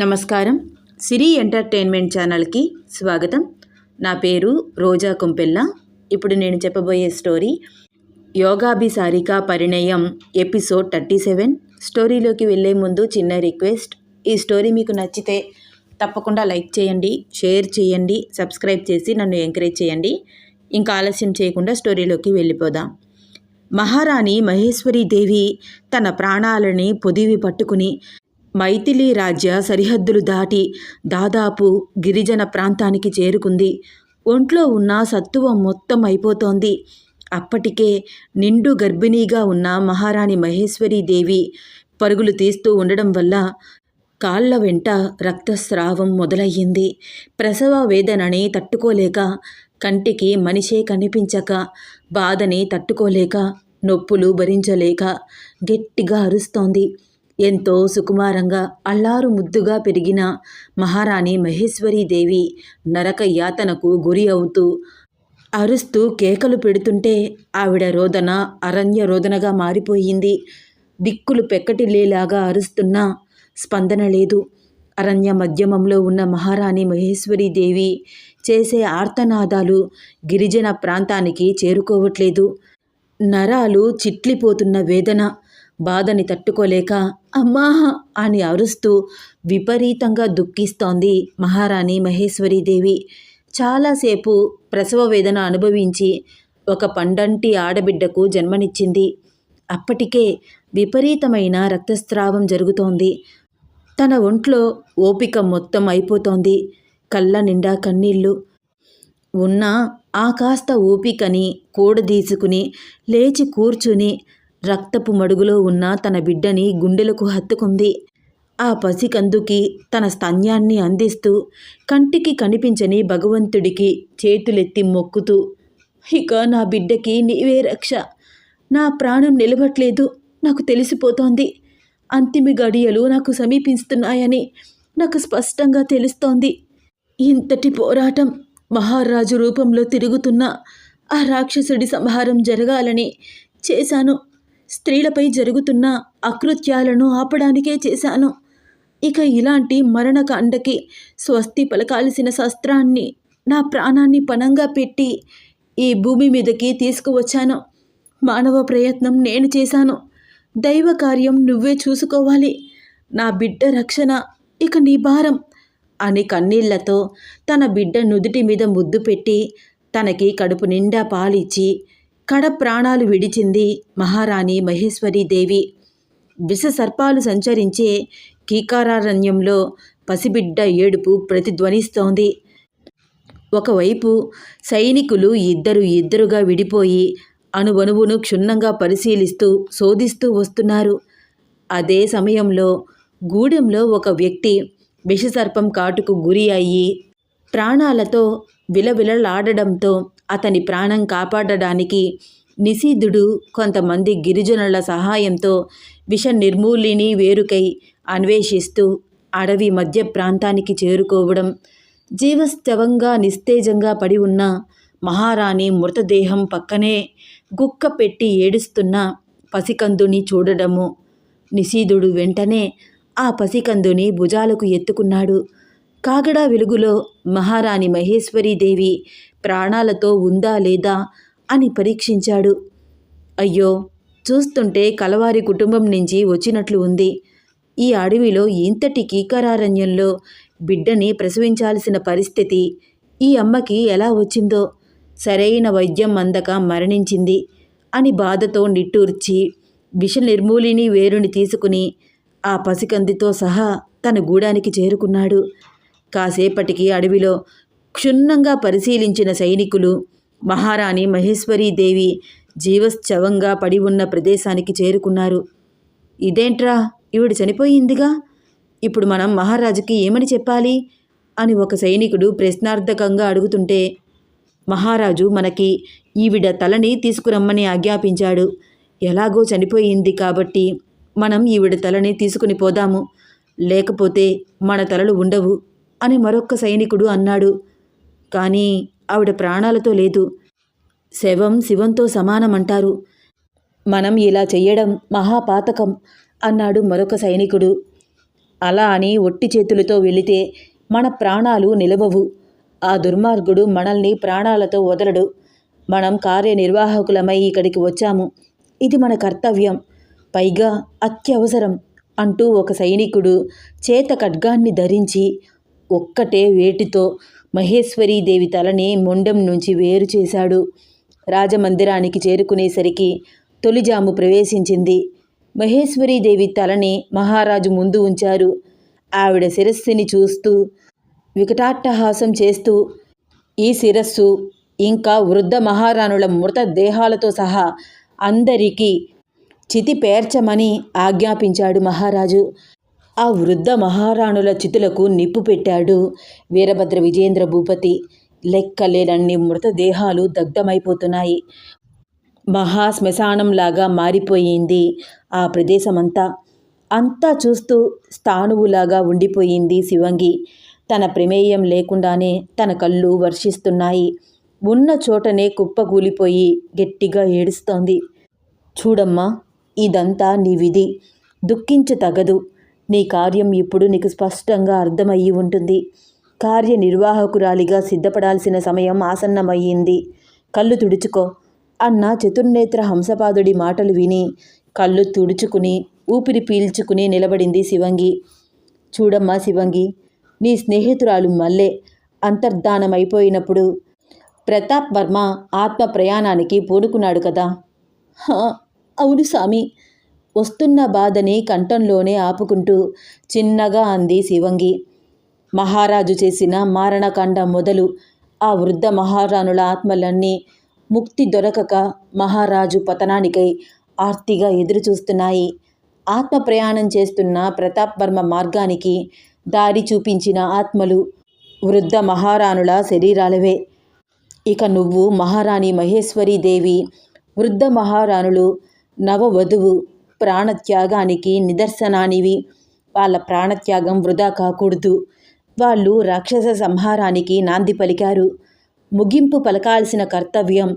నమస్కారం. సిరి ఎంటర్టైన్మెంట్ ఛానల్కి స్వాగతం. నా పేరు రోజా కుంపెల్ల. ఇప్పుడు నేను చెప్పబోయే story Yogabhisarika Parinayam episode thirty seven. స్టోరీలోకి వెళ్ళే ముందు చిన్న రిక్వెస్ట్. ఈ స్టోరీ మీకు నచ్చితే తప్పకుండా లైక్ చేయండి షేర్ చేయండి సబ్స్క్రైబ్ చేసి నన్ను ఎంకరేజ్ చేయండి. ఇంకా ఆలస్యం చేయకుండా స్టోరీలోకి వెళ్ళిపోదాం. మహారాణి మహేశ్వరి దేవి తన ప్రాణాలని పొదివి పట్టుకుని మైథిలి రాజ్య సరిహద్దులు దాటి దాదాపు గిరిజన ప్రాంతానికి చేరుకుంది. ఒంట్లో ఉన్న సత్తువ మొత్తం అయిపోతోంది. అప్పటికే నిండు గర్భిణీగా ఉన్న మహారాణి మహేశ్వరి దేవి పరుగులు తీస్తూ ఉండడం వల్ల కాళ్ళ వెంట రక్తస్రావం మొదలయ్యింది. ప్రసవ వేదనని తట్టుకోలేక కంటికి మనిషే కనిపించక బాధని తట్టుకోలేక నొప్పులు భరించలేక గట్టిగా అరుస్తోంది. ఎంతో సుకుమారంగా అల్లారు ముద్దుగా పెరిగిన మహారాణి మహేశ్వరీదేవి నరక యాతనకు గురి అవుతూ అరుస్తూ కేకలు పెడుతుంటే ఆవిడ రోదన అరణ్య రోదనగా మారిపోయింది. దిక్కులు పెక్కటిల్లేలాగా అరుస్తున్నా స్పందన లేదు. అరణ్య మధ్యమంలో ఉన్న మహారాణి మహేశ్వరీదేవి చేసే ఆర్తనాదాలు గిరిజన ప్రాంతానికి చేరుకోవట్లేదు. నరాలు చిట్లిపోతున్న వేదన బాధని తట్టుకోలేక అమ్మా అని అరుస్తూ విపరీతంగా దుఃఖిస్తోంది మహారాణి మహేశ్వరీదేవి చాలాసేపు ప్రసవ వేదన అనుభవించి ఒక పండంటి ఆడబిడ్డకు జన్మనిచ్చింది. అప్పటికే విపరీతమైన రక్తస్రావం జరుగుతోంది. తన ఒంట్లో ఓపిక మొత్తం అయిపోతోంది. కళ్ళ నిండా కన్నీళ్ళు ఉన్న ఆ కాస్త ఓపికని కూడదీసుకుని లేచి కూర్చుని రక్తపు మడుగులో ఉన్న తన బిడ్డని గుండెలకు హత్తుకుంది. ఆ పసికందుకి తన స్తన్యాన్ని అందిస్తూ కంటికి కనిపించని భగవంతుడికి చేతులెత్తి మొక్కుతూ ఇక నా బిడ్డకి నీవే రక్ష. నా ప్రాణం నిలవట్లేదు నాకు తెలిసిపోతోంది. అంతిమ గడియలు నాకు సమీపిస్తున్నాయని నాకు స్పష్టంగా తెలుస్తోంది. ఇంతటి పోరాటం మహారాజు రూపంలో తిరుగుతున్న ఆ రాక్షసుడి సంహారం జరగాలని చేశాను. స్త్రీలపై జరుగుతున్న అకృత్యాలను ఆపడానికే చేశాను. ఇక ఇలాంటి మరణకాండకి స్వస్తి పలకాల్సిన శస్త్రాన్ని నా ప్రాణాన్ని పణంగా పెట్టి ఈ భూమి మీదకి తీసుకువచ్చాను. మానవ ప్రయత్నం నేను చేశాను. దైవ కార్యం నువ్వే చూసుకోవాలి. నా బిడ్డ రక్షణ ఇక నీ భారం. అని కన్నీళ్ళతో తన బిడ్డ నుదుటి మీద ముద్దు పెట్టి తనకి కడుపు నిండా పాలిచ్చి కడ ప్రాణాలు విడిచింది మహారాణి మహేశ్వరీదేవి విష సర్పాలు సంచరించే కీకారారణ్యంలో పసిబిడ్డ ఏడుపు ప్రతిధ్వనిస్తోంది. ఒకవైపు సైనికులు ఇద్దరు ఇద్దరుగా విడిపోయి అణువణువును క్షుణ్ణంగా పరిశీలిస్తూ శోధిస్తూ వస్తున్నారు. అదే సమయంలో గూడెంలో ఒక వ్యక్తి విషసర్పం కాటుకు గురి అయ్యి ప్రాణాలతో విలవిలలాడడంతో అతని ప్రాణం కాపాడడానికి నిశీధుడు కొంతమంది గిరిజనుల సహాయంతో విష నిర్మూలిని వేరుకై అన్వేషిస్తూ అడవి మధ్య ప్రాంతానికి చేరుకోవడం జీవస్తవంగా నిస్తేజంగా పడి ఉన్న మహారాణి మృతదేహం పక్కనే గుక్క పెట్టి ఏడుస్తున్న పసికందుని చూడడము. నిశీధుడు వెంటనే ఆ పసికందుని భుజాలకు ఎత్తుకున్నాడు. కాగడా వెలుగులో మహారాణి మహేశ్వరీదేవి ప్రాణాలతో ఉందా లేదా అని పరీక్షించాడు. అయ్యో చూస్తుంటే కలవారి కుటుంబం నుంచి వచ్చినట్లు ఉంది. ఈ అడవిలో ఇంతటి కీకరారణ్యంలో బిడ్డని ప్రసవించాల్సిన పరిస్థితి ఈ అమ్మకి ఎలా వచ్చిందో సరైన వైద్యం అందక మరణించింది అని బాధతో నిట్టూర్చి విష నిర్మూలిని వేరుని తీసుకుని ఆ పసికందితో సహా తన గూడానికి చేరుకున్నాడు. కాసేపటికి అడవిలో క్షుణ్ణంగా పరిశీలించిన సైనికులు మహారాణి మహేశ్వరీదేవి జీవశ్చవంగా పడి ఉన్న ప్రదేశానికి చేరుకున్నారు. ఇదేంట్రా? ఈవిడ చనిపోయిందిగా? ఇప్పుడు మనం మహారాజుకి ఏమని చెప్పాలి? అని ఒక సైనికుడు ప్రశ్నార్థకంగా అడుగుతుంటే మహారాజు మనకి ఈవిడ తలని తీసుకురమ్మని ఆజ్ఞాపించాడు. ఎలాగో చనిపోయింది కాబట్టి మనం ఈవిడ తలని తీసుకుని పోదాము. లేకపోతే మన తలలు ఉండవు అని మరొక్క సైనికుడు అన్నాడు. కానీ ఆవిడ ప్రాణాలతో లేదు. శవం శివంతో సమానమంటారు. మనం ఇలా చెయ్యడం మహాపాతకం అన్నాడు మరొక సైనికుడు. అలా అని ఒట్టి చేతులతో వెళితే మన ప్రాణాలు నిలవవు. ఆ దుర్మార్గుడు మనల్ని ప్రాణాలతో వదలడు. మనం కార్యనిర్వాహకులమై ఇక్కడికి వచ్చాము. ఇది మన కర్తవ్యం. పైగా అత్యవసరం అంటూ ఒక సైనికుడు చేత ఖడ్గాన్ని ధరించి ఒక్కటే వేటితో మహేశ్వరీదేవి తలని మొండెం నుంచి వేరు చేశాడు. రాజమందిరానికి చేరుకునేసరికి తొలిజాము ప్రవేశించింది. మహేశ్వరీదేవి తలని మహారాజు ముందు ఉంచారు. ఆవిడ శిరస్సుని చూస్తూ వికటాట్టహాసం చేస్తూ ఈ శిరస్సు ఇంకా వృద్ధ మహారాణుల మృతదేహాలతో సహా అందరికీ చితి పేర్చమని ఆజ్ఞాపించాడు మహారాజు. ఆ వృద్ధ మహారాణుల చితులకు నిప్పు పెట్టాడు వీరభద్ర విజేంద్ర భూపతి. లెక్కలేనన్ని మృతదేహాలు దగ్ధమైపోతున్నాయి. మహాశ్మశానంలాగా మారిపోయింది ఆ ప్రదేశమంతా. అంతా చూస్తూ స్థానువులాగా ఉండిపోయింది శివంగి. తన ప్రమేయం లేకుండానే తన కళ్ళు వర్షిస్తున్నాయి. ఉన్న చోటనే కుప్పకూలిపోయి గట్టిగా ఏడుస్తోంది. చూడమ్మా ఇదంతా నీ విధి. దుఃఖించ తగదు. నీ కార్యం ఇప్పుడు నీకు స్పష్టంగా అర్థమయ్యి ఉంటుంది. కార్యనిర్వాహకురాలిగా సిద్ధపడాల్సిన సమయం ఆసన్నమయ్యింది. కళ్ళు తుడుచుకో. అన్న చతుర్నేత్ర హంసపాదుడి మాటలు విని కళ్ళు తుడుచుకుని ఊపిరి పీల్చుకుని నిలబడింది శివంగి. చూడమ్మా శివంగి నీ స్నేహితురాలు మల్లే అంతర్ధానమైపోయినప్పుడు ప్రతాప్ వర్మ ఆత్మ ప్రయాణానికి పూనుకున్నాడు కదా? అవును స్వామి. వస్తున్న బాధని కంఠంలోనే ఆపుకుంటూ చిన్నగా అంది శివంగి. మహారాజు చేసిన మారణకాండ మొదలు ఆ వృద్ధ మహారాణుల ఆత్మలన్నీ ముక్తి దొరకక మహారాజు పతనానికై ఆర్తిగా ఎదురుచూస్తున్నాయి. ఆత్మ ప్రయాణం చేస్తున్న ప్రతాప్ వర్మ మార్గానికి దారి చూపించిన ఆత్మలు వృద్ధ మహారాణుల శరీరాలవే. ఇక నువ్వు మహారాణి మహేశ్వరీదేవి వృద్ధ మహారాణులు నవవధువు ప్రాణత్యాగానికి నిదర్శనానివి. వాళ్ళ ప్రాణత్యాగం వృధా కాకూడదు. వాళ్ళు రాక్షస సంహారానికి నాంది పలికారు. ముగింపు పలకాల్సిన కర్తవ్యం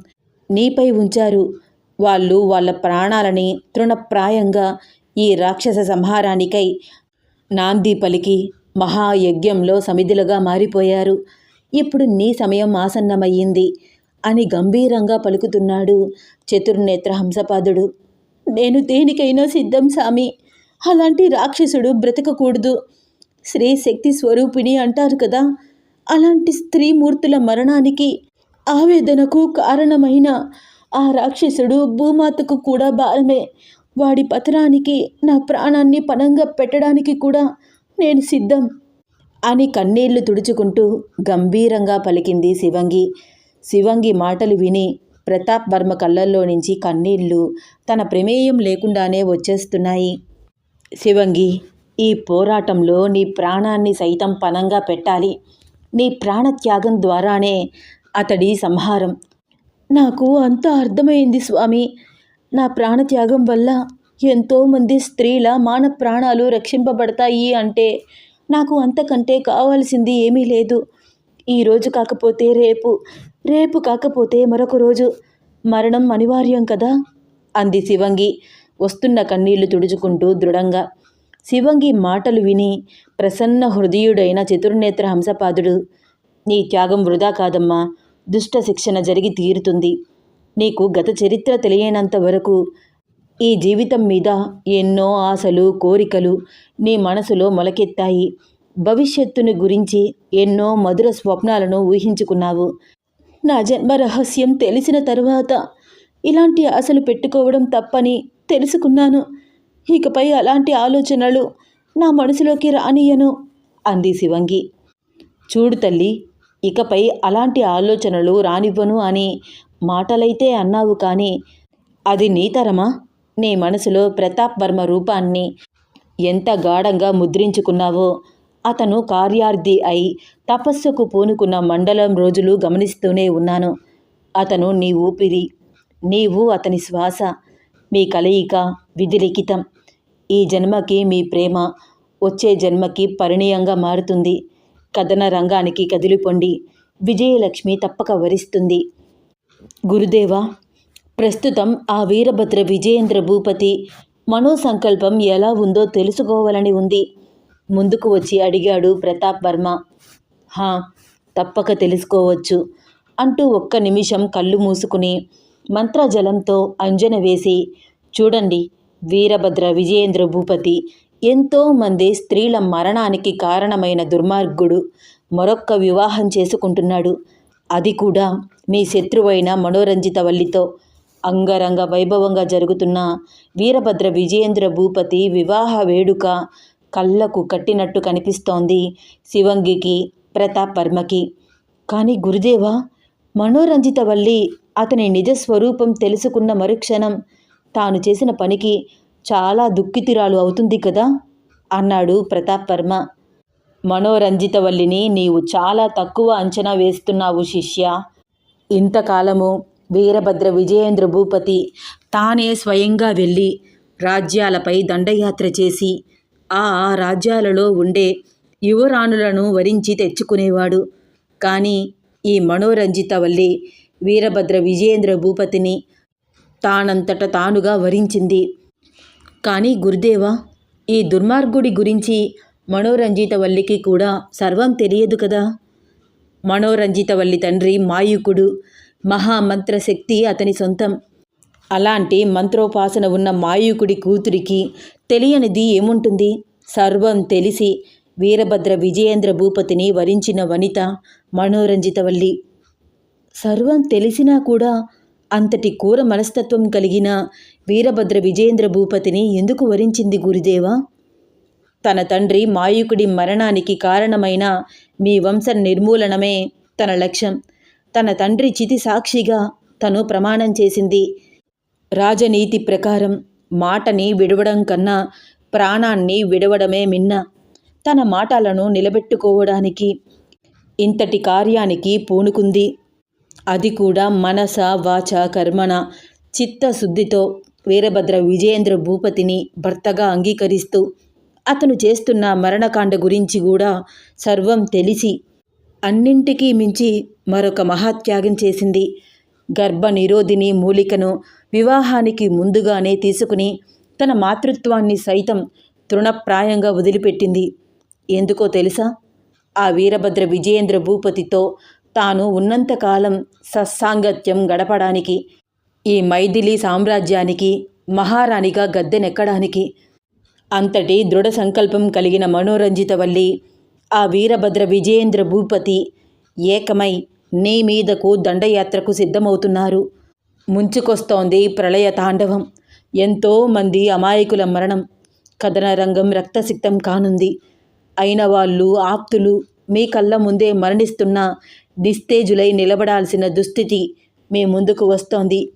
నీపై ఉంచారు. వాళ్ళు వాళ్ళ ప్రాణాలని తృణప్రాయంగా ఈ రాక్షస సంహారానికై నాంది పలికి మహాయజ్ఞంలో సమిధులుగా మారిపోయారు. ఇప్పుడు నీ సమయం ఆసన్నమయ్యింది అని గంభీరంగా పలుకుతున్నాడు చతుర్నేత్ర హంసపాదుడు. నేను దేనికైనా సిద్ధం స్వామి అలాంటి రాక్షసుడు బ్రతకకూడదు. స్త్రీ శక్తి స్వరూపిణి అంటారు కదా. అలాంటి స్త్రీమూర్తుల మరణానికి ఆవేదనకు కారణమైన ఆ రాక్షసుడు భూమాతకు కూడా భారమే వాడి పతనానికి నా ప్రాణాన్ని పణంగా పెట్టడానికి కూడా నేను సిద్ధం. అని కన్నీళ్ళు తుడుచుకుంటూ గంభీరంగా పలికింది శివంగి. శివంగి మాటలు విని ప్రతాప్ వర్మ కళ్ళల్లో నుంచి కన్నీళ్ళు తన ప్రమేయం లేకుండానే వచ్చేస్తున్నాయి. శివంగి ఈ పోరాటంలో నీ ప్రాణాన్ని సైతం పనంగా పెట్టాలి. నీ ప్రాణత్యాగం ద్వారానే అతడి సంహారం. నాకు అంతా అర్థమైంది స్వామి. నా ప్రాణత్యాగం వల్ల ఎంతోమంది స్త్రీల మాన ప్రాణాలు రక్షింపబడతాయి అంటే నాకు అంతకంటే కావాల్సింది ఏమీ లేదు. ఈరోజు కాకపోతే రేపు రేపు కాకపోతే మరొక రోజు. మరణం అనివార్యం కదా? అంది శివంగి. వస్తున్న కన్నీళ్ళు తుడుచుకుంటూ దృఢంగా. శివంగి మాటలు విని ప్రసన్న హృదయుడైన చతుర్నేత్ర హంసపాదుడు నీ త్యాగం వృధా కాదమ్మా. దుష్ట శిక్షణ జరిగి తీరుతుంది. నీకు గత చరిత్ర తెలియనంత వరకు ఈ జీవితం మీద ఎన్నో ఆశలు కోరికలు నీ మనసులో మొలకెత్తాయి. భవిష్యత్తుని గురించి ఎన్నో మధుర స్వప్నాలను ఊహించుకున్నావు. నా జన్మ రహస్యం తెలిసిన తర్వాత ఇలాంటి ఆశలు పెట్టుకోవడం తప్పని తెలుసుకున్నాను. ఇకపై అలాంటి ఆలోచనలు నా మనసులోకి రానియను అంది శివంగి. చూడు తల్లి ఇకపై అలాంటి ఆలోచనలు రానివ్వను అని మాటలైతే అన్నావు కానీ అది నీతరమా నీ మనసులో ప్రతాప్ వర్మ రూపాన్ని ఎంత గాఢంగా ముద్రించుకున్నావో అతను కార్యార్థి అయి తపస్సుకు పూనుకున్న మండలం రోజులు గమనిస్తూనే ఉన్నాను. అతను నీ ఊపిరి నీవు అతని శ్వాస మీ కలయిక విధిలిఖితం. ఈ జన్మకి మీ ప్రేమ వచ్చే జన్మకి పరిణీయంగా మారుతుంది. కథన రంగానికి కదిలిపొండి విజయలక్ష్మి తప్పక వరిస్తుంది. గురుదేవా ప్రస్తుతం ఆ వీరభద్ర విజయేంద్ర భూపతి మనోసంకల్పం ఎలా ఉందో తెలుసుకోవాలని ఉంది. ముందుకు వచ్చి అడిగాడు ప్రతాప్ వర్మ. హా తప్పక తెలుసుకోవచ్చు అంటూ ఒక్క నిమిషం కళ్ళు మూసుకుని మంత్రజలంతో అంజన వేసి చూడండి వీరభద్ర విజయేంద్ర భూపతి ఎంతోమంది స్త్రీల మరణానికి కారణమైన దుర్మార్గుడు మరొక్క వివాహం చేసుకుంటున్నాడు. అది కూడా మీ శత్రువైన మనోరంజిత వల్లితో. అంగరంగ వైభవంగా జరుగుతున్న వీరభద్ర విజయేంద్ర భూపతి వివాహ వేడుక కళ్ళకు కట్టినట్టు కనిపిస్తోంది శివంగికి ప్రతాప్ వర్మకి కానీ గురుదేవా మనోరంజిత వల్లి అతని నిజ స్వరూపం తెలుసుకున్న మరుక్షణం తాను చేసిన పనికి చాలా దుక్కితిరాలు అవుతుంది కదా? అన్నాడు ప్రతాప్ వర్మ మనోరంజితవల్లిని నీవు చాలా తక్కువ అంచనా వేస్తున్నావు శిష్య. ఇంతకాలము వీరభద్ర విజయేంద్ర భూపతి తానే స్వయంగా వెళ్ళి రాజ్యాలపై దండయాత్ర చేసి ఆ ఆ రాజ్యాలలో ఉండే యువరాణులను వరించి తెచ్చుకునేవాడు. కానీ ఈ మనోరంజితవల్లి వీరభద్ర విజయేంద్ర భూపతిని తానంతట తానుగా వరించింది. కానీ గురుదేవా ఈ దుర్మార్గుడి గురించి మనోరంజితవల్లికి కూడా సర్వం తెలియదు కదా? మనోరంజితవల్లి తండ్రి మాయుకుడు మహామంత్రశక్తి అతని సొంతం. అలాంటి మంత్రోపాసన ఉన్న మాయుకుడి కూతురికి తెలియనిది ఏముంటుంది? సర్వం తెలిసి వీరభద్ర విజయేంద్ర భూపతిని వరించిన వనిత మనోరంజితవల్లి. సర్వం తెలిసినా కూడా అంతటి కూర మనస్తత్వం కలిగిన వీరభద్ర విజయేంద్ర భూపతిని ఎందుకు వరించింది గురుదేవా? తన తండ్రి మాయుకుడి మరణానికి కారణమైన మీ వంశ నిర్మూలనమే తన లక్ష్యం. తన తండ్రి చితి సాక్షిగా తను ప్రమాణం చేసింది. రాజనీతి ప్రకారం మాటని విడవడం కన్నా ప్రాణాన్ని విడవడమే మిన్న. తన మాటలను నిలబెట్టుకోవడానికి ఇంతటి కార్యానికి పూనుకుంది. అది కూడా మనస వాచ కర్మణ చిత్తశుద్ధితో వీరభద్ర విజయేంద్ర భూపతిని భర్తగా అంగీకరిస్తూ అతను చేస్తున్న మరణకాండ గురించి కూడా సర్వం తెలిసి అన్నింటికీ మించి మరొక మహాత్యాగం చేసింది. గర్భ నిరోధిని మూలికను వివాహానికి ముందుగానే తీసుకుని తన మాతృత్వాన్ని సైతం తృణప్రాయంగా వదిలిపెట్టింది. ఎందుకో తెలుసా? ఆ వీరభద్ర విజయేంద్ర భూపతితో తాను ఉన్నంతకాలం సత్సాంగత్యం గడపడానికి ఈ మైథిలి సామ్రాజ్యానికి మహారాణిగా గద్దెనెక్కడానికి అంతటి దృఢ సంకల్పం కలిగిన మనోరంజితవల్లి ఆ వీరభద్ర విజయేంద్ర భూపతి ఏకమై నీ మీదకు దండయాత్రకు సిద్ధమవుతున్నారు. ముంచుకొస్తోంది ప్రళయ తాండవం. ఎంతోమంది అమాయకుల మరణం. కథన రంగం రక్తసిక్తం కానుంది. అయిన వాళ్ళు ఆప్తులు మీ కళ్ళ ముందే మరణిస్తున్న నిస్తేజులై నిలబడాల్సిన దుస్థితి మీ ముందుకు వస్తోంది.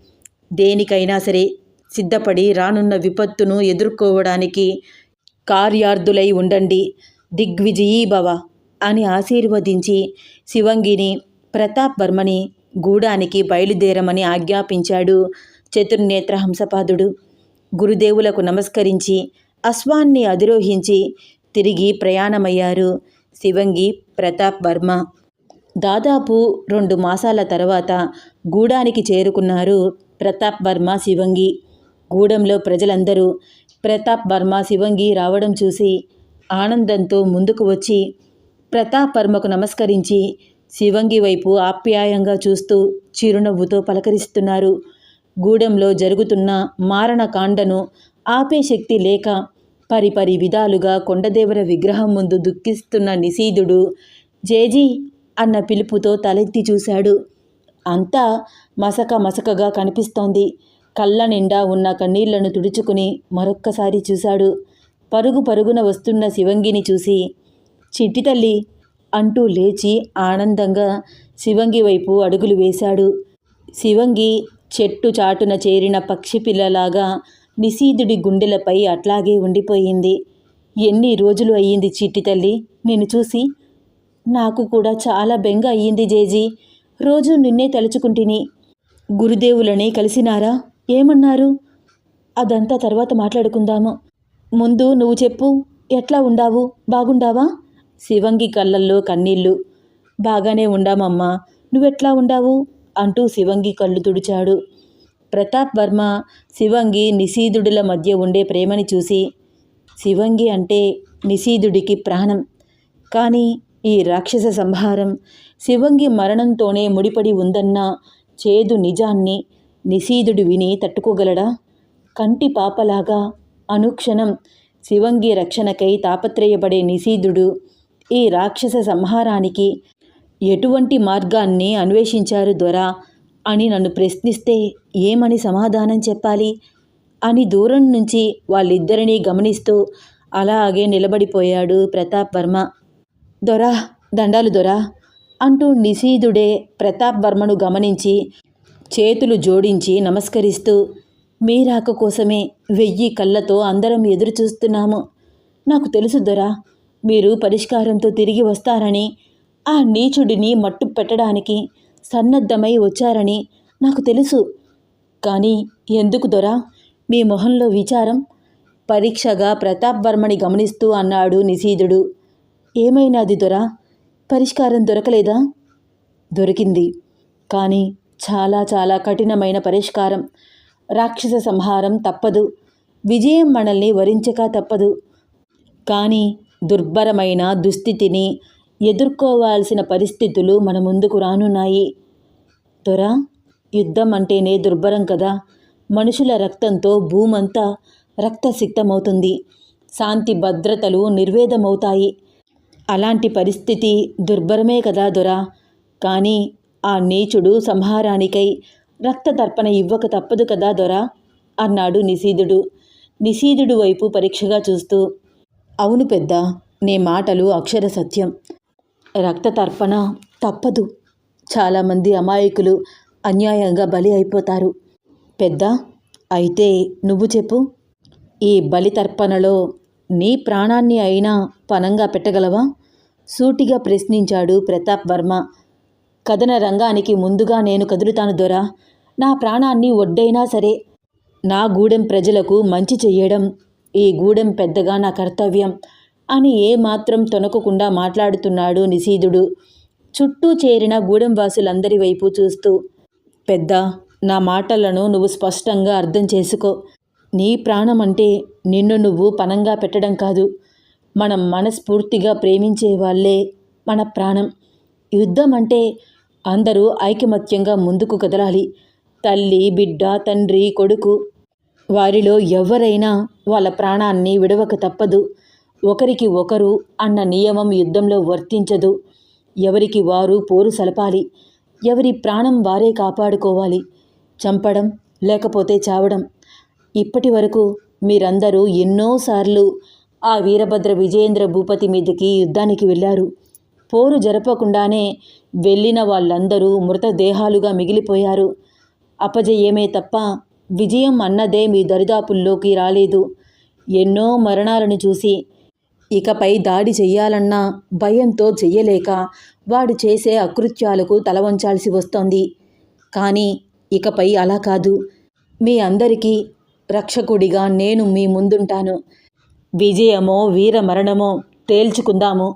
దేనికైనా సరే సిద్ధపడి రానున్న విపత్తును ఎదుర్కోవడానికి కార్యార్థులై ఉండండి. దిగ్విజయీ భవ అని ఆశీర్వదించి శివంగిని ప్రతాప్ వర్మని గూడానికి బయలుదేరమని ఆజ్ఞాపించాడు చతుర్నేత్ర హంసపాదుడు గురుదేవులకు నమస్కరించి అశ్వాన్ని అధిరోహించి తిరిగి ప్రయాణమయ్యారు శివంగి ప్రతాప్ వర్మ. దాదాపు రెండు మాసాల తర్వాత గూడానికి చేరుకున్నారు ప్రతాప్ వర్మ శివంగి. గూడెంలో ప్రజలందరూ ప్రతాప్ వర్మ శివంగి రావడం చూసి ఆనందంతో ముందుకు వచ్చి ప్రతాప్ వర్మకు నమస్కరించి శివంగి వైపు ఆప్యాయంగా చూస్తూ చిరునవ్వుతో పలకరిస్తున్నారు. గూడెంలో జరుగుతున్న మారణకాండను ఆపే శక్తి లేక పరిపరి విధాలుగా కొండదేవర విగ్రహం ముందు దుఃఖిస్తున్న నిశీధుడు జేజీ అన్న పిలుపుతో తలెత్తి చూశాడు. అంతా మసక మసకగా కనిపిస్తోంది. కళ్ళ నిండా ఉన్న కన్నీళ్ళను తుడుచుకుని మరొక్కసారి చూశాడు. పరుగు పరుగున వస్తున్న శివంగిని చూసి చిట్టి తల్లి అంటూ లేచి ఆనందంగా శివంగి వైపు అడుగులు వేశాడు. శివంగి చెట్టు చాటున చేరిన పక్షి పిల్లలాగా నిశీధుడి గుండెలపై అట్లాగే ఉండిపోయింది. ఎన్ని రోజులు అయ్యింది చిట్టి తల్లి? నిన్ను చూసి? నాకు కూడా చాలా బెంగ అయ్యింది జేజీ. రోజు నిన్నే తలుచుకుంటుని. గురుదేవులని కలిసినారా? ఏమన్నారు? అదంతా తర్వాత మాట్లాడుకుందాము. ముందు నువ్వు చెప్పు. ఎట్లా ఉండావు? బాగుండావా? శివంగి కళ్ళల్లో కన్నీళ్ళు. బాగానే ఉండామమ్మా. నువ్వెట్లా ఉండావు? అంటూ శివంగి కళ్ళు తుడిచాడు. ప్రతాప్ వర్మ శివంగి నిశీధుడుల మధ్య ఉండే ప్రేమని చూసి శివంగి అంటే నిశీధుడికి ప్రాణం. కానీ ఈ రాక్షస సంహారం శివంగి మరణంతోనే ముడిపడి ఉందన్న చేదు నిజాన్ని నిశీధుడు విని తట్టుకోగలడా? కంటి పాపలాగా అనుక్షణం శివంగి రక్షణకై తాపత్రయపడే నిశీధుడు ఈ రాక్షస సంహారానికి ఎటువంటి మార్గాన్ని అన్వేషించారు దొరా? అని నన్ను ప్రశ్నిస్తే ఏమని సమాధానం చెప్పాలి? అని దూరం నుంచి వాళ్ళిద్దరినీ గమనిస్తూ అలాగే నిలబడిపోయాడు ప్రతాప్ వర్మ. దొరా దండాలు దొరా! అంటూ నిశీధుడే ప్రతాప్ వర్మను గమనించి చేతులు జోడించి నమస్కరిస్తూ మీ రాక కోసమే వెయ్యి కళ్ళతో అందరం ఎదురు చూస్తున్నాము నాకు తెలుసు దొరా మీరు పరిష్కారంతో తిరిగి వస్తారని ఆ నీచుడిని మట్టు పెట్టడానికి సన్నద్ధమై వచ్చారని నాకు తెలుసు. కానీ ఎందుకు దొరా? మీ మొహంలో విచారం. పరీక్షగా ప్రతాప్ వర్మని గమనిస్తూ అన్నాడు నిశీధుడు. ఏమైనాది దొరా? పరిష్కారం దొరకలేదా? దొరికింది. కానీ చాలా చాలా కఠినమైన పరిష్కారం. రాక్షస సంహారం తప్పదు. విజయం మనల్ని వరించక తప్పదు. కానీ దుర్భరమైన దుస్థితిని ఎదుర్కోవాల్సిన పరిస్థితులు మన ముందుకు రానున్నాయి. దొర యుద్ధం అంటేనే దుర్భరం కదా. మనుషుల రక్తంతో భూమంతా రక్తసిక్తమవుతుంది. శాంతి భద్రతలు నిర్వేదమవుతాయి. అలాంటి పరిస్థితి దుర్భరమే కదా దొరా. కానీ ఆ నీచుడు సంహారానికై రక్తతర్పణ ఇవ్వక తప్పదు కదా దొరా అన్నాడు నిశీధుడు నిశీధుడు వైపు పరీక్షగా చూస్తూ అవును పెద్ద నీ మాటలు అక్షర సత్యం. రక్తతర్పణ తప్పదు. చాలామంది అమాయకులు అన్యాయంగా బలి అయిపోతారు. పెద్ద అయితే నువ్వు చెప్పు. ఈ బలితర్పణలో నీ ప్రాణాన్ని అయినా పనంగా పెట్టగలవా? సూటిగా ప్రశ్నించాడు ప్రతాప్ వర్మ. కథన రంగానికి ముందుగా నేను కదులుతాను దొరా. నా ప్రాణాన్ని ఒడ్డైనా సరే నా గూడెం ప్రజలకు మంచి చెయ్యడం ఈ గూడెం పెద్దగా నా కర్తవ్యం అని ఏమాత్రం తొనకకుండా మాట్లాడుతున్నాడు నిశీధుడు. చుట్టూ చేరిన గూడెం వాసులందరి వైపు చూస్తూ పెద్ద నా మాటలను నువ్వు స్పష్టంగా అర్థం చేసుకో. నీ ప్రాణం అంటే నిన్ను నువ్వు పనంగా పెట్టడం కాదు. మనం మనస్ఫూర్తిగా ప్రేమించే వాళ్ళే మన ప్రాణం. యుద్ధం అంటే అందరూ ఐకమత్యంగా ముందుకు కదలాలి. తల్లి బిడ్డ తండ్రి కొడుకు వారిలో ఎవరైనా వాళ్ళ ప్రాణాన్ని విడవక తప్పదు. ఒకరికి ఒకరు అన్న నియమం యుద్ధంలో వర్తించదు. ఎవరికి వారు పోరు సలపాలి. ఎవరి ప్రాణం వారే కాపాడుకోవాలి. చంపడం లేకపోతే చావడం. ఇప్పటి వరకు మీరందరూ ఎన్నోసార్లు ఆ వీరభద్ర విజయేంద్ర భూపతి మీదకి యుద్ధానికి వెళ్ళారు. పోరు జరపకుండానే వెళ్ళిన వాళ్ళందరూ మృతదేహాలుగా మిగిలిపోయారు. అపజయమే తప్ప విజయం అన్నదే మీ దరిదాపుల్లోకి రాలేదు. ఎన్నో మరణాలను చూసి ఇకపై దాడి చెయ్యాలన్నా భయంతో చెయ్యలేక వాడు చేసే అకృత్యాలకు తల వంచాల్సి వస్తోంది. కానీ ఇకపై అలా కాదు. మీ అందరికీ రక్షకుడిగా నేను మీ ముందుంటాను. విజయమో వీర మరణమో తేల్చుకుందాము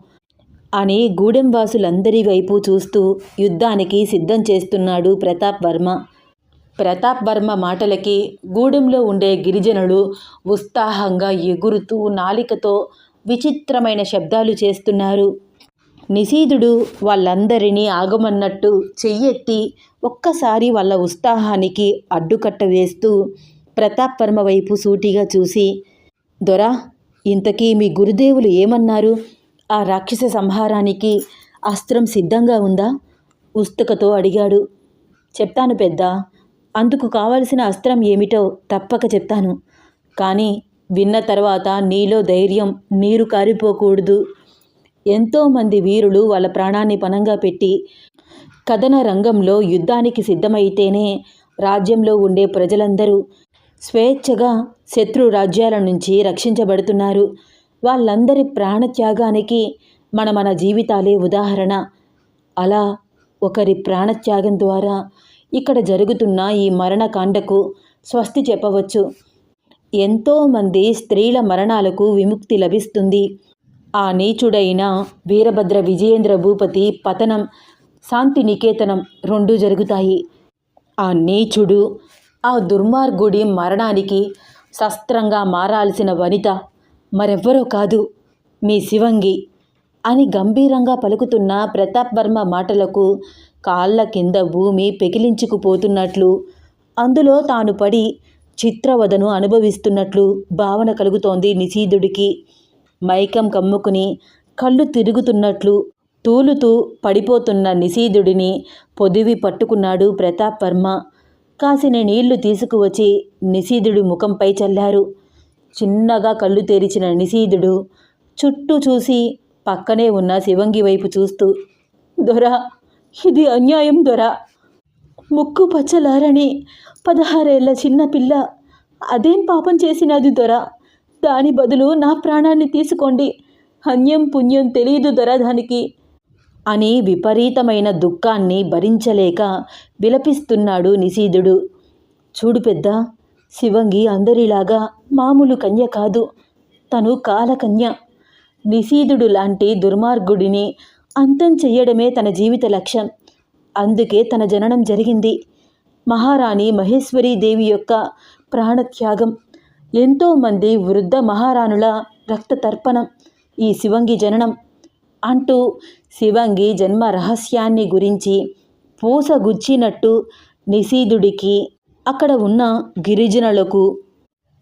అని గూడెం వాసులందరి వైపు చూస్తూ యుద్ధానికి సిద్ధం చేస్తున్నాడు ప్రతాప్ వర్మ. ప్రతాప్ వర్మ మాటలకి గూడెంలో ఉండే గిరిజనులు ఉత్సాహంగా ఎగురుతూ నాలికతో విచిత్రమైన శబ్దాలు చేస్తున్నారు. నిశీధుడు వాళ్ళందరినీ ఆగమన్నట్టు చెయ్యెత్తి ఒక్కసారి వాళ్ళ ఉత్సాహానికి అడ్డుకట్ట వేస్తూ ప్రతాప్ వర్మ వైపు సూటిగా చూసి దొరా ఇంతకీ మీ గురుదేవులు ఏమన్నారు? ఆ రాక్షస సంహారానికి అస్త్రం సిద్ధంగా ఉందా? ఉస్తుకతో అడిగాడు. చెప్తాను పెద్ద అందుకు కావలసిన అస్త్రం ఏమిటో తప్పక చెప్తాను. కానీ విన్న తర్వాత నీలో ధైర్యం నీరు కారిపోకూడదు. ఎంతోమంది వీరులు వాళ్ళ ప్రాణాన్ని పణంగా పెట్టి కథన రంగంలో యుద్ధానికి సిద్ధమైతేనే రాజ్యంలో ఉండే ప్రజలందరూ స్వేచ్ఛగా శత్రు రాజ్యాల నుంచి రక్షించబడుతున్నారు. వాళ్ళందరి ప్రాణత్యాగానికి మన మన జీవితాలే ఉదాహరణ. అలా ఒకరి ప్రాణత్యాగం ద్వారా ఇక్కడ జరుగుతున్న ఈ మరణకాండకు స్వస్తి చెప్పవచ్చు. ఎంతోమంది స్త్రీల మరణాలకు విముక్తి లభిస్తుంది. ఆ నీచుడైన వీరభద్ర విజయేంద్ర భూపతి పతనం శాంతి నికేతనం రెండూ జరుగుతాయి. ఆ నీచుడు ఆ దుర్మార్గుడి మరణానికి శస్త్రంగా మారాల్సిన వనిత మరెవ్వరో కాదు. మీ శివంగి అని గంభీరంగా పలుకుతున్న ప్రతాప్ వర్మ మాటలకు కాళ్ళ కింద భూమి పెకిలించుకుపోతున్నట్లు అందులో తాను పడి చిత్రవదను అనుభవిస్తున్నట్లు భావన కలుగుతోంది నిశీధుడికి. మైకం కమ్ముకుని కళ్ళు తిరుగుతున్నట్లు తూలుతూ పడిపోతున్న నిశీధుడిని పొదివి పట్టుకున్నాడు ప్రతాప్ వర్మ. కాసిన నీళ్ళు తీసుకువచ్చి నిశీధుడి ముఖంపై చల్లారు. చిన్నగా కళ్ళు తెరిచిన నిశీధుడు చుట్టూ చూసి పక్కనే ఉన్న శివంగి వైపు చూస్తూ దొరా ఇది అన్యాయం దొర. ముక్కు పచ్చలారని పదహారేళ్ళ చిన్నపిల్ల అదేం పాపం చేసినది దొర? దాని బదులు నా ప్రాణాన్ని తీసుకోండి. అన్యం పుణ్యం తెలియదు దొర దానికి. అని విపరీతమైన దుఃఖాన్ని భరించలేక విలపిస్తున్నాడు నిశీధుడు. చూడు పెద్ద శివంగి అందరిలాగా మామూలు కన్య కాదు. తను కాలకన్య. నిశీధుడు లాంటి దుర్మార్గుడిని అంతం చెయ్యడమే తన జీవిత లక్ష్యం. అందుకే తన జననం జరిగింది. మహారాణి మహేశ్వరీదేవి యొక్క ప్రాణత్యాగం. ఎంతోమంది వృద్ధ మహారాణుల రక్త తర్పణం ఈ శివంగి జననం. అంటూ శివంగి జన్మ రహస్యాన్ని గురించి పూసగుచ్చినట్టు నిశీధుడికి అక్కడ ఉన్న గిరిజనులకు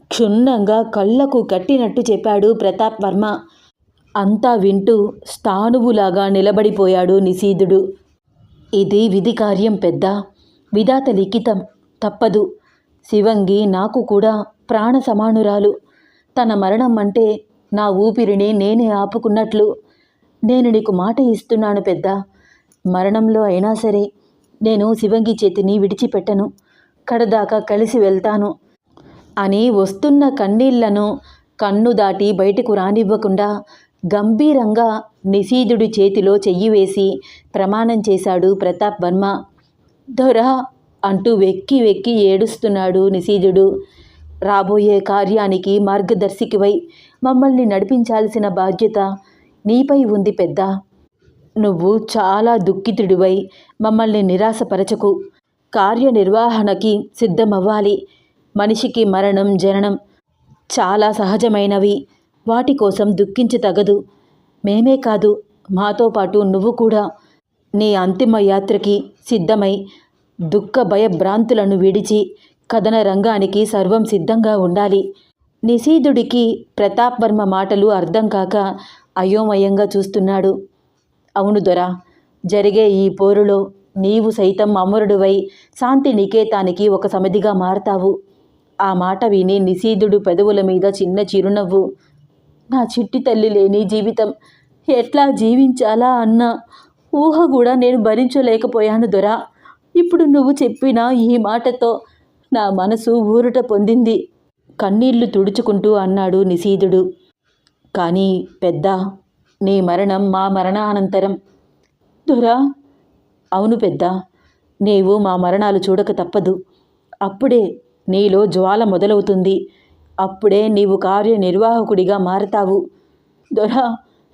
క్షుణ్ణంగా కళ్ళకు కట్టినట్టు చెప్పాడు ప్రతాప్ వర్మ. అంతా వింటూ స్థానువులాగా నిలబడిపోయాడు నిశీధుడు. ఇది విధి కార్యం పెద్ద? విధాత లిఖితం తప్పదు. శివంగి నాకు కూడా ప్రాణ సమానురాలు. తన మరణం అంటే నా ఊపిరిని నేనే ఆపుకున్నట్లు. నేను నీకు మాట ఇస్తున్నాను పెద్ద. మరణంలో అయినా సరే నేను శివంగి చేతిని విడిచిపెట్టను. కడదాకా కలిసి వెళ్తాను. అని వస్తున్న కన్నీళ్ళను కన్ను దాటి బయటకు రానివ్వకుండా గంభీరంగా నిశీధుడి చేతిలో చెయ్యి వేసి ప్రమాణం చేశాడు ప్రతాప్ వర్మ. దొర అంటూ వెక్కి వెక్కి ఏడుస్తున్నాడు నిశీధుడు రాబోయే కార్యానికి మార్గదర్శికివై మమ్మల్ని నడిపించాల్సిన బాధ్యత నీపై ఉంది పెద్ద. నువ్వు చాలా దుఃఖితుడివై మమ్మల్ని నిరాశపరచకు. కార్యనిర్వహణకి సిద్ధమవ్వాలి. మనిషికి మరణం జననం చాలా సహజమైనవి. వాటి కోసం దుఃఖించతగదు మేమే కాదు మాతో పాటు నువ్వు కూడా. నీ అంతిమ యాత్రకి సిద్ధమై దుఃఖ భయభ్రాంతులను విడిచి కథన రంగానికి సర్వం సిద్ధంగా ఉండాలి. నిశీధుడికి ప్రతాప్ వర్మ మాటలు అర్థం కాక అయోమయంగా చూస్తున్నాడు. అవును దొరా జరిగే ఈ పోరులో నీవు సైతం అమరుడువై శాంతి నికేతానికి ఒక సమిధిగా మారతావు. ఆ మాట విని నిశీధుడు పెదవుల మీద చిన్న చిరునవ్వు నా చిట్టి తల్లి లేని జీవితం ఎట్లా జీవించాలా అన్న ఊహ కూడా నేను భరించలేకపోయాను దొరా. ఇప్పుడు నువ్వు చెప్పిన ఈ మాటతో నా మనసు ఊరట పొందింది. కన్నీళ్ళు తుడుచుకుంటూ అన్నాడు నిశీధుడు. కానీ పెద్ద నీ మరణం మా మరణానంతరం. దొరా అవును పెద్ద నీవు మా మరణాలు చూడక తప్పదు. అప్పుడే నీలో జ్వాల మొదలవుతుంది. అప్పుడే నీవు కార్యనిర్వాహకుడిగా మారతావు. దొరా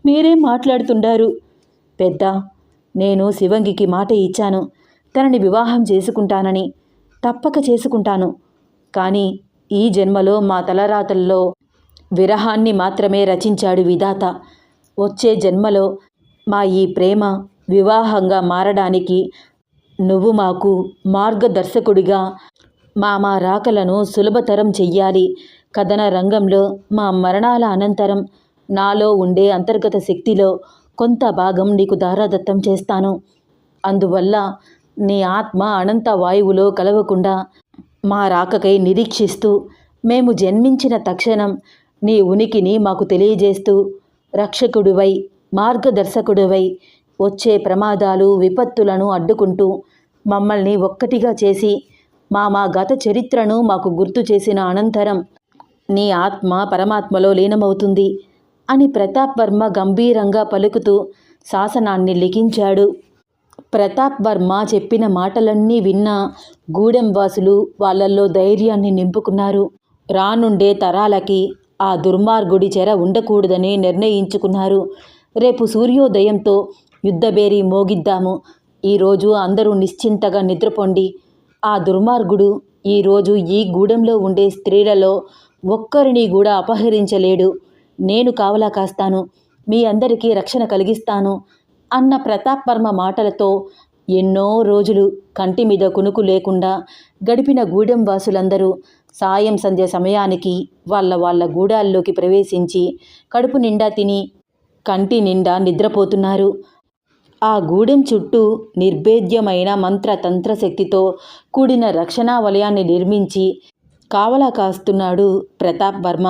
మీరేం మాట్లాడుతుండారు పెద్ద నేను శివంగికి మాట ఇచ్చాను. తనని వివాహం చేసుకుంటానని తప్పక చేసుకుంటాను. కానీ ఈ జన్మలో మా తలరాతల్లో విరహాన్ని మాత్రమే రచించాడు విధాత. వచ్చే జన్మలో మా ఈ ప్రేమ వివాహంగా మారడానికి నువ్వు మాకు మార్గదర్శకుడిగా మా మా రాకలను సులభతరం చెయ్యాలి. కథన రంగంలో మా మరణాల అనంతరం నాలో ఉండే అంతర్గత శక్తిలో కొంత భాగం నీకు దారాదత్తం చేస్తాను. అందువల్ల నీ ఆత్మ అనంత వాయువులో కలవకుండా మా రాకకై నిరీక్షిస్తూ మేము జన్మించిన తక్షణం నీ ఉనికిని మాకు తెలియజేస్తూ రక్షకుడివై మార్గదర్శకుడివై వచ్చే ప్రమాదాలు విపత్తులను అడ్డుకుంటూ మమ్మల్ని ఒక్కటిగా చేసి మా మా గత చరిత్రను మాకు గుర్తు చేసిన అనంతరం నీ ఆత్మ పరమాత్మలో లీనమవుతుంది అని ప్రతాప్ వర్మ గంభీరంగా పలుకుతూ శాసనాన్ని లిఖించాడు. ప్రతాప్ వర్మ చెప్పిన మాటలన్నీ విన్న గూడెం వాసులు వాళ్ళల్లో ధైర్యాన్ని నింపుకున్నారు. రానుండే తరాలకి ఆ దుర్మార్గుడి చెర ఉండకూడదని నిర్ణయించుకున్నారు. రేపు సూర్యోదయంతో యుద్ధబేరి మోగిద్దాము. ఈరోజు అందరూ నిశ్చింతగా నిద్రపోండి. ఆ దుర్మార్గుడు ఈరోజు ఈ గూడెంలో ఉండే స్త్రీలలో ఒక్కరిని కూడా అపహరించలేడు. నేను కావలా కాస్తాను మీ అందరికీ రక్షణ కలిగిస్తాను అన్న ప్రతాప్ వర్మ మాటలతో ఎన్నో రోజులు కంటి మీద కునుకు లేకుండా గడిపిన గూడెం వాసులందరూ సాయం సంధ్య సమయానికి వాళ్ళ వాళ్ళ గూడాల్లోకి ప్రవేశించి కడుపు నిండా తిని కంటి నిండా నిద్రపోతున్నారు. ఆ గూడెం చుట్టూ నిర్భేద్యమైన మంత్ర తంత్ర శక్తితో కూడిన రక్షణా వలయాన్ని నిర్మించి కావలా కాస్తున్నాడు ప్రతాప్ వర్మ.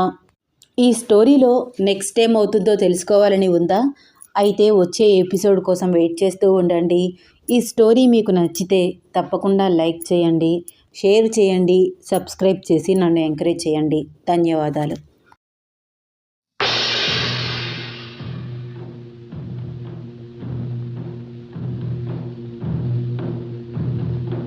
ఈ స్టోరీలో నెక్స్ట్ ఏమవుతుందో తెలుసుకోవాలని ఉందా? అయితే వచ్చే ఎపిసోడ్ కోసం వెయిట్ చేస్తూ ఉండండి. ఈ స్టోరీ మీకు నచ్చితే తప్పకుండా లైక్ చేయండి షేర్ చేయండి సబ్స్క్రైబ్ చేసి నన్ను ఎంకరేజ్ చేయండి. ధన్యవాదాలు.